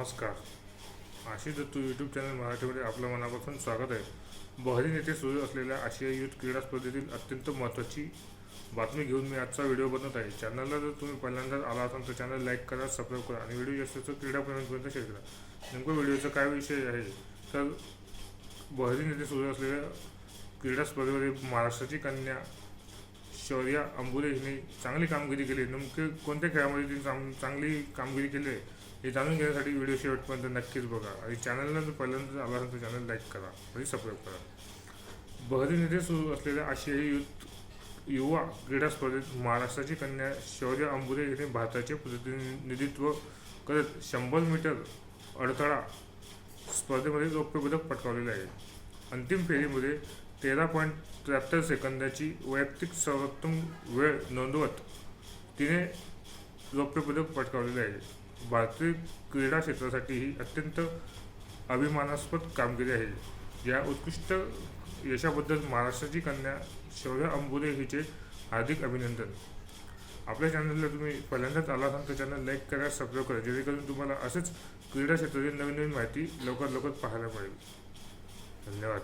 नमस्कार. Ashish Dattu YouTube channel मराठीमध्ये आपलं मनापासून स्वागत आहे. बहरीन येथे सुरू असलेल्या आशिया युथ क्रीडा स्पर्धेतील अत्यंत महत्त्वाची बातमी घेऊन मी आजचा व्हिडिओ बनवत आहे. चॅनलला जर तुम्ही पहिल्यांदाच आला असाल तर चॅनल लाईक करा सबस्क्राईब करा आणि व्हिडिओ जास्त तर क्रीडाप्रेमींपर्यंत शेअर करा. नेमकं व्हिडिओचा काय विषय आहे? तर बहरीन येथे सुरू असलेल्या क्रीडा स्पर्धेमध्ये महाराष्ट्राची कन्या शौर्या अंबुले हिने चांगली कामगिरी केली. नेमके कोणत्या खेळामध्ये तिने चांग चांगली कामगिरी केली आहे? हे जाणून घेण्यासाठी व्हिडिओ शेवटपर्यंत नक्कीच बघा. आणि चॅनलला जर पहिल्यांदा आला असेल तर चॅनल लाईक करा. आणि सबस्क्राईब करा. बहरीन येथे सुरू असलेल्या आशियाई युथ युवा क्रीडा स्पर्धेत महाराष्ट्राची कन्या शौर्य अंबुरे हिने भारताचे प्रतिनिधित्व करत शंभर मीटर अडथळा स्पर्धेमध्ये रौप्यपदक पटकावलेले आहे. अंतिम फेरीमध्ये तेरा पॉईंट त्र्याहत्तर सेकंदाची वैयक्तिक सर्वोत्तम वेळ नोंदवत तिने रौप्यपदक पटकावलेले आहे. भारतीय क्रीडा क्षेत्रासाठी ही अत्यंत अभिमानास्पद कामगिरी आहे. या उत्कृष्ट यशाबद्दल महाराष्ट्राची कन्या शौर्य अंबुरे हिचे हार्दिक अभिनंदन. आपल्या चॅनलला तुम्ही पहिल्यांदाच आला असाल तर चॅनल लाईक करा सबस्क्राईब करा जेणेकरून तुम्हाला असंच क्रीडा क्षेत्रातील नवीन नवीन माहिती लवकर लवकर पाहायला मिळेल. धन्यवाद.